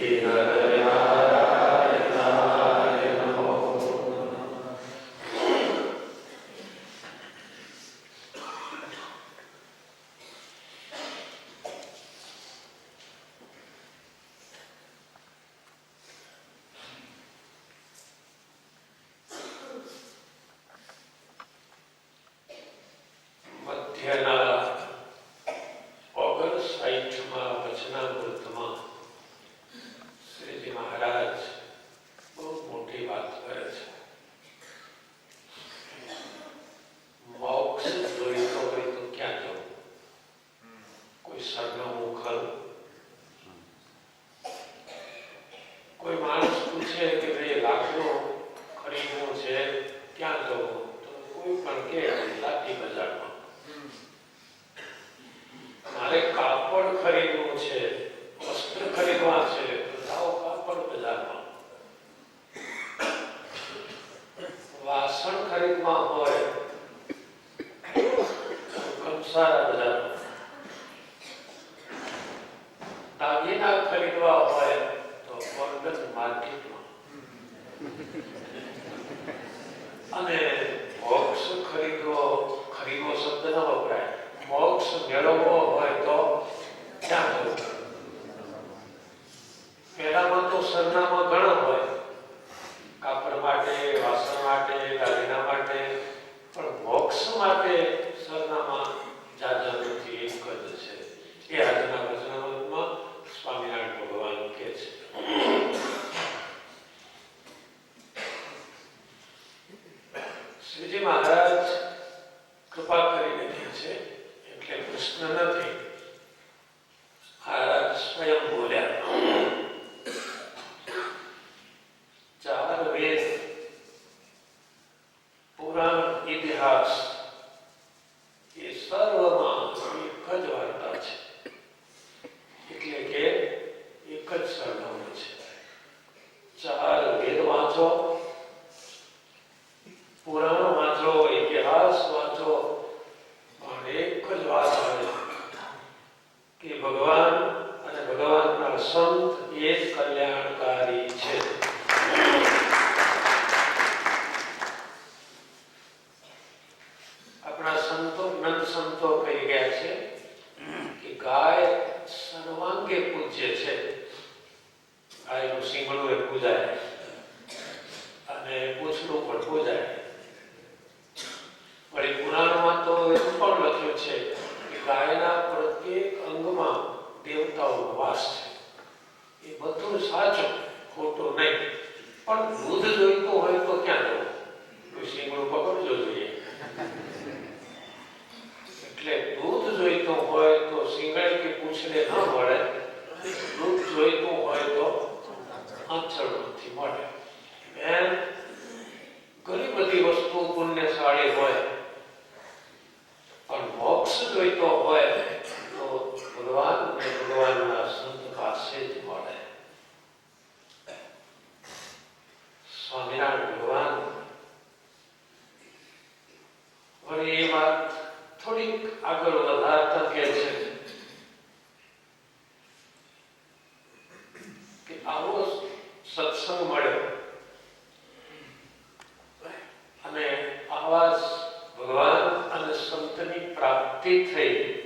Okay. capital. છે. કે ગાયના પ્રત્યેક અંગમાં દેવતાઓ વાસ છે. એ બધું સાચું, ખોટું નહીં. પણ દૂધ જોઈતું હોય તો ક્યાં જવું? શીંગડું પકડજો જોઈએ. એટલે દૂધ જોઈતું હોય તો સિંગડ કે પૂછડે ન મળે. દૂધ જોઈતું હોય તો આંચળમાંથી મળે. એમ ઘણી બધી વસ્તુ પુણ્યશાળી હોય. પણ મોક્ષ જોઈતો હોય તો ભગવાન અને ભગવાનના સંત પાસે જ મળે સ્વામિનારાયણ ભગવાન પણ એ વાત થોડીક આગળ વધારતા કે છે કે આવો સત્સંગ મળ્યો eight three.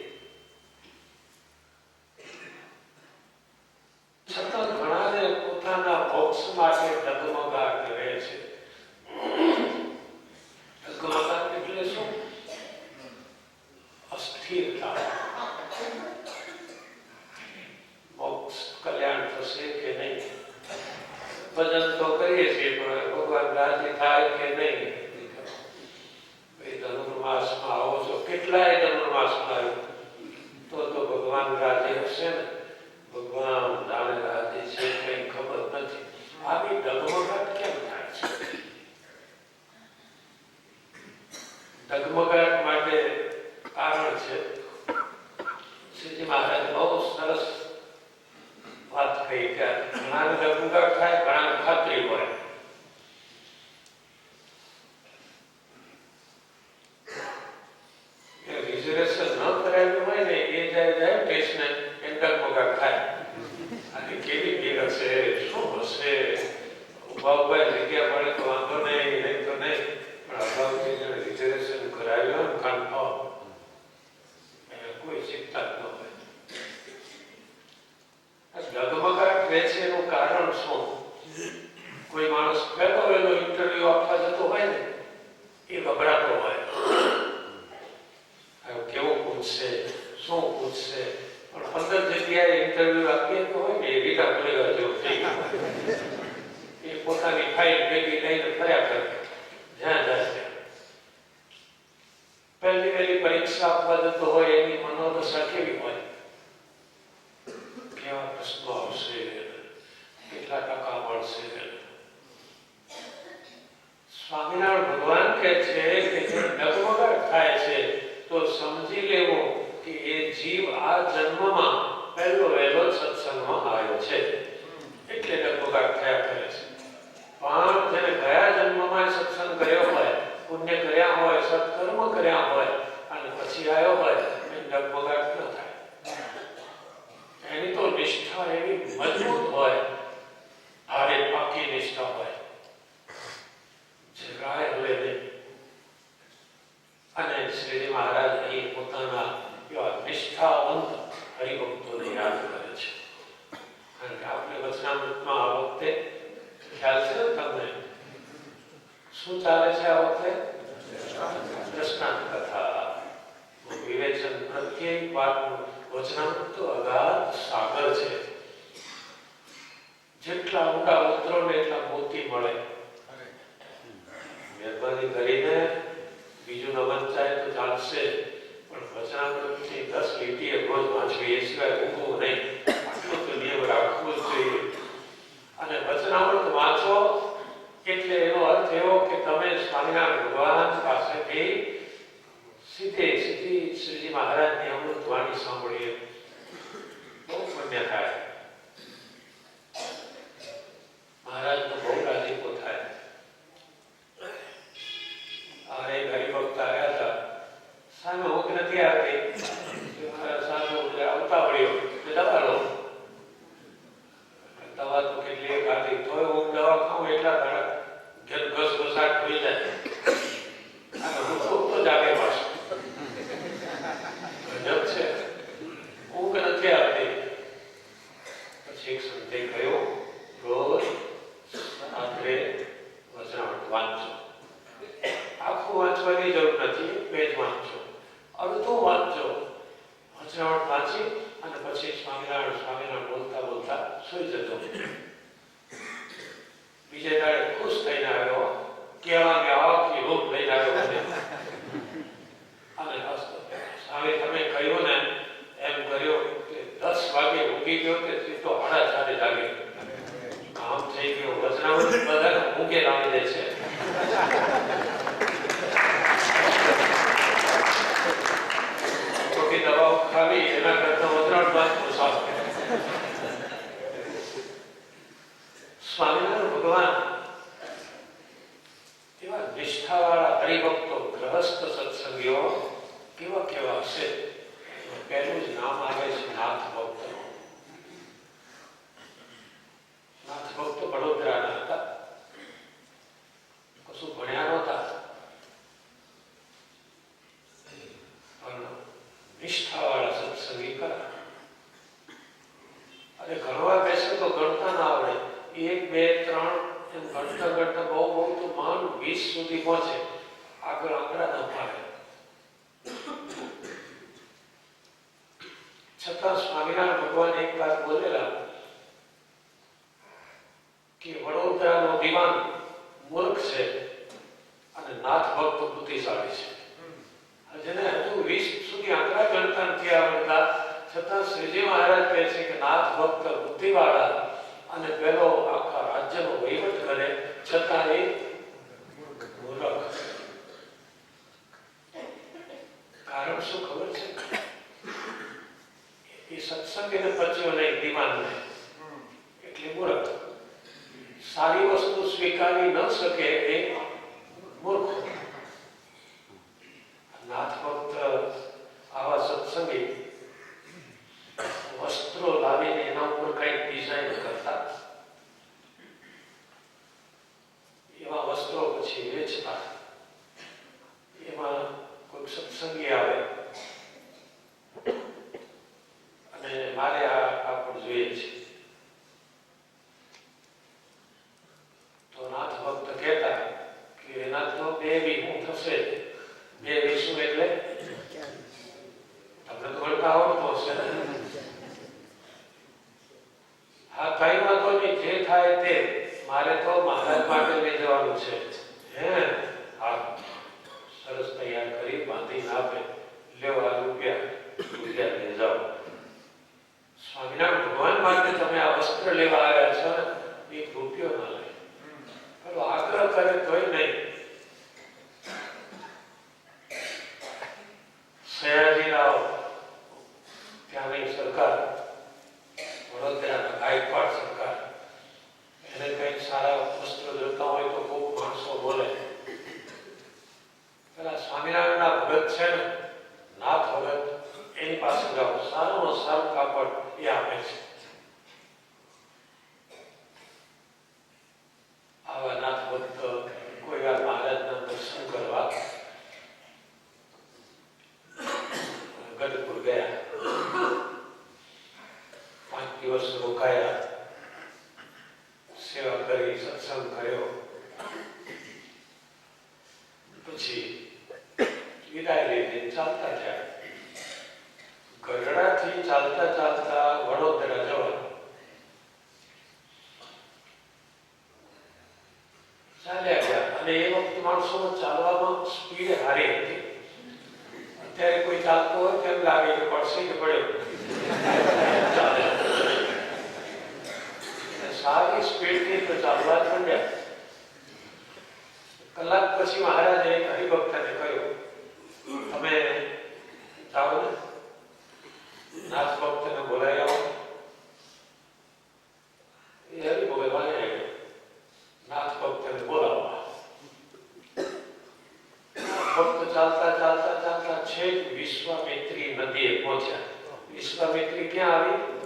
સ્વામિનારાયણ ભગવાન કહે છે કે ડગમગર થાય છે, તો સમજી લેવો કે એ જીવ આ જન્મમાં પહેલો વહેલો સત્સંગમાં આવ્યો છે. એટલે ડગમગાટ થયા કરે છે. પણ જેને ગયા જન્મમાં સત્સંગ કર્યો હોય, પુણ્ય કર્યા હોય, સત્કર્મ કર્યા હોય, અને પછી આવ્યો હોય, એ ડગમગાટ challenge トイレで છતાં શ્રીજી મહારાજ કહે છે કે નાથ ભક્ત બુદ્ધિવાળા અને પેલો આખા રાજ્યનો વહીવટ કરે, છતાં એ મૂર્ખ. કારણ શું ખબર છે? એ સત્સંગ એને પચ્યો નહીં વિમાનને એટલે મૂર્ખ. સારી વસ્તુ સ્વીકારી ન શકે એ મૂર્ખ. નાથ ભક્ત lugar. ભક્ત ચાલતા ચાલતા ચાલતા છેક વિશ્વામિત્રી નદીએ પહોંચ્યા. વિશ્વામિત્રી ક્યાં આવી?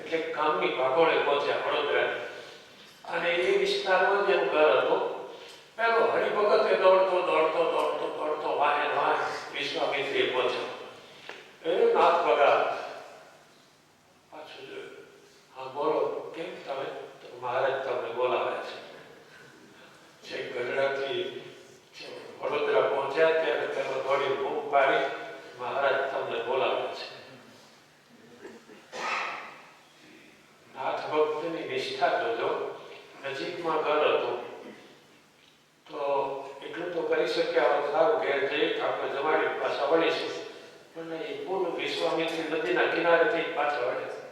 એટલે કામની ભાગોળે પહોંચ્યા વડોદરા અને એ વિસ્તારમાં જ ઘર હતો. પેલો હરિભગત એ દોડતો દોડતો દોડતો દોડતો વાહે વાહે વિશ્વામિત્રીએ પહોંચ્યો. એ નાથ ભગા શકે આવું સારું ઘેર જઈ આપણે જવાની પાછા વળીશું. અને એ પૂરું વિશ્વામિત્રી નદીના કિનારેથી પાછા વળે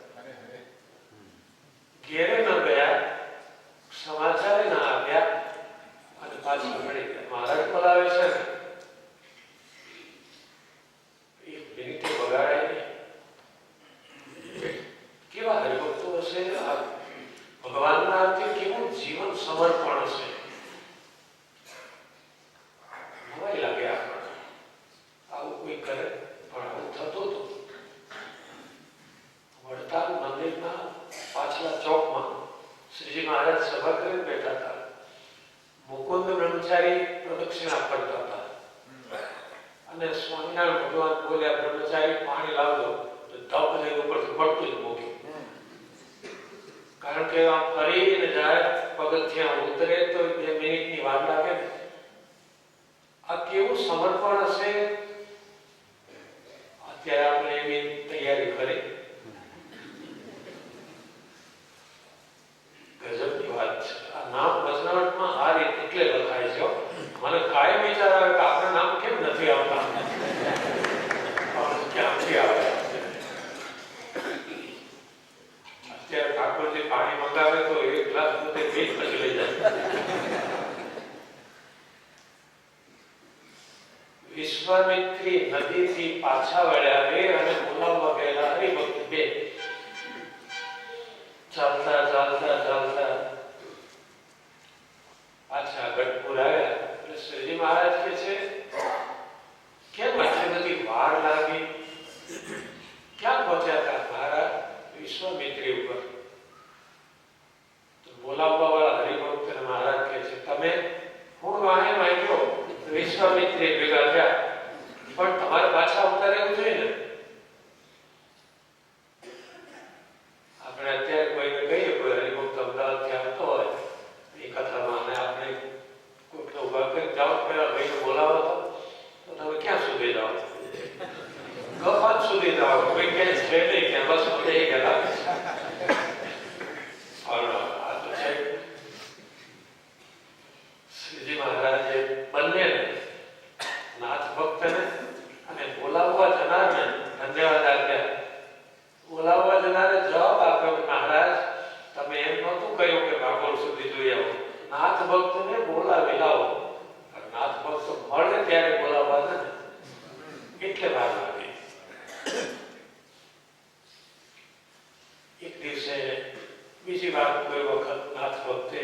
બ્રહ્મચારી પ્રદક્ષિણા કરતા હતા. અને સ્વામિનારાયણ ભગવાન બોલ્યા, બ્રહ્મચારી, પાણી લાવજો. તો ધપ લઈને ઉપરથી પડતું જ મૂકી. કારણ કે આમ ફરીને જ્યારે પગથિયા ઉતરે, તો બે મિનિટની વાર લાગે ને. આ કેવું સમર્પણ હશે? અત્યારે આપણે એવી તૈયારી કરી. વિશ્વામિત્રી નદીથી પાછા વળ્યા રે અને ગુલામમાં ગયેલા હરિભક્ત બે. ચાલતા ચાલતા ચાલતા પાછા ગઢપુર આવ્યા. એટલે શ્રીજી મહારાજ કે છે, કેમ આટલી બધી વાર લાગી? ક્યાં પહોંચ્યા હતા મહારાજ? વિશ્વામિત્રી ઉપર. બોલાવવા Justamente, veja, બીજી વાત કોઈ વખત નાથ વખતે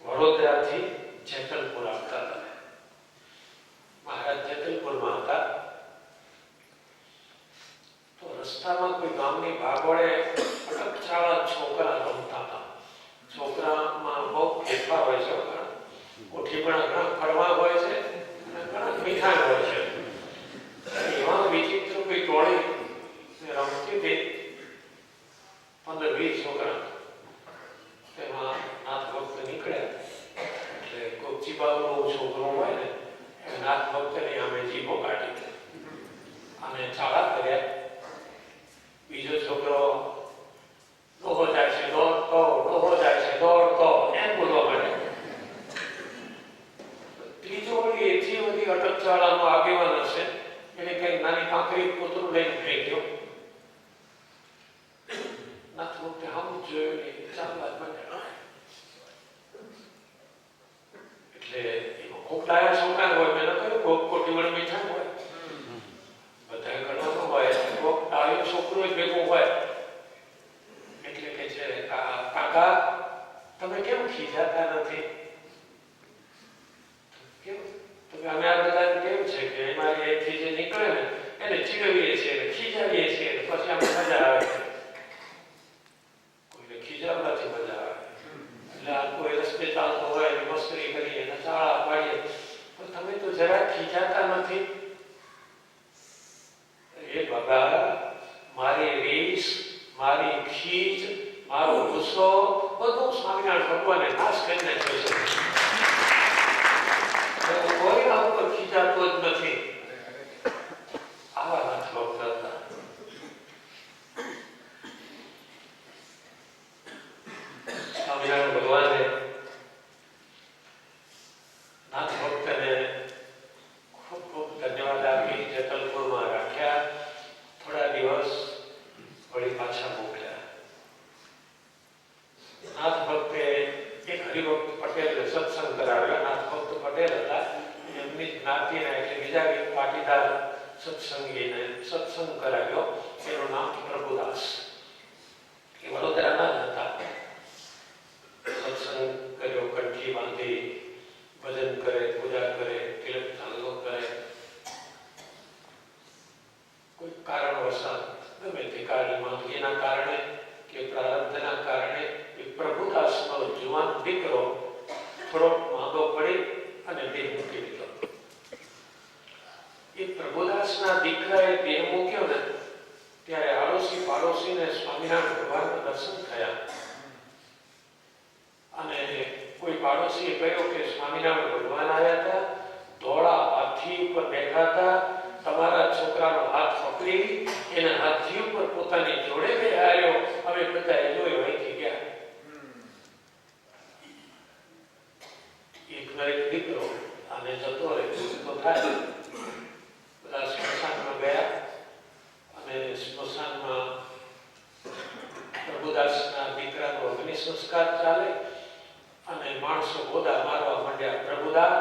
વડોદરાથી જેતલપુર આવતા હતા. વર્ષના દીકરાએ દેહ મૂક્યો ને, ત્યારે આડોશી પાડોશીને સ્વામિનારાયણ ભગવાનના દર્શન થયા. અને કોઈ પાડોશીએ કહ્યું કે સ્વામિનારાયણ ભગવાન આવ્યા હતા, ધોળા હાથી ઉપર બેઠા હતા, તમારા છોકરાનો હાથ પકડી, એના હાથી ઉપર પોતાની જોડે બે બેહાર્યો હવે બધાએ જોયો અહીંથી ગયા. એક દીકરો અને જતો રહે તો થાય. સંસ્કાર ચાલે અને માણસો ગોદા મારવા માંડ્યા. પ્રભુદા,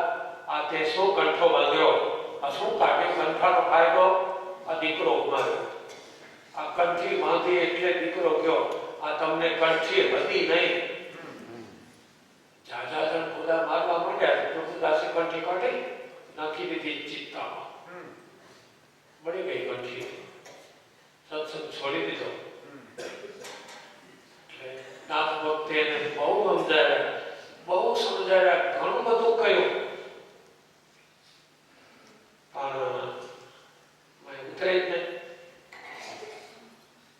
આ તે શું કંઠો બાંધ્યો? આ શું કાઢે? કંઠાનો ફાયદો? આ દીકરો માર્યો. આ કંઠી બાંધી એટલે દીકરો કયો આ તમને કંઠી હતી નહીં. જાજા જણ ગોદા મારવા માંડ્યા પ્રભુદાસે કંઠી કાઢી નાખી દીધી ચિત્તામાં. મળી ગઈ કંઠી. સત્સંગ છોડી દીધો. નાથ ભક્તે એને બહુ સમજાવ્યા. બહુ સમજાવ્યા, ઘણું બધું કહ્યું. પણ ઉતરે જ નહીં.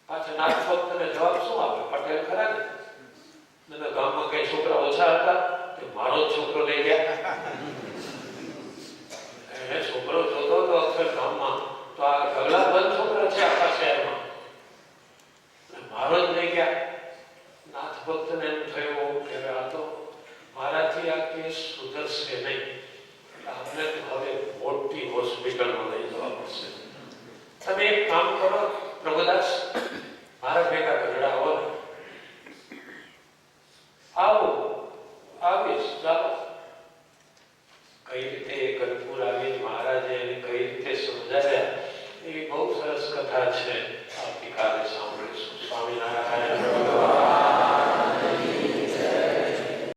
પાછા નાથ ભક્ત ને જવાબ શું આપે પટેલ ખરા ને? ગામમાં કઈ છોકરા ઓછા હતા કે મારો છોકરો